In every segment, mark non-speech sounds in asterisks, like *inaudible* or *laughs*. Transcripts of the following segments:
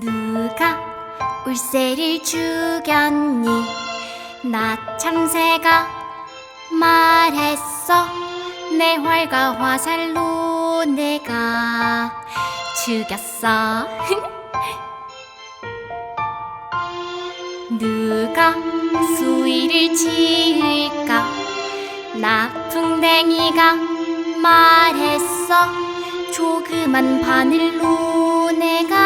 누가 울새를 죽였니? 나 참새가 말했어. 내 활과 화살로 내가 죽였어. *laughs* 누가 수위를 지을까? 나 풍뎅이가 말했어. 조그만 바늘로 내가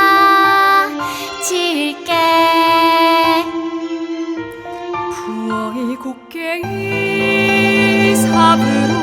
부엉이 곡괭이 삽으로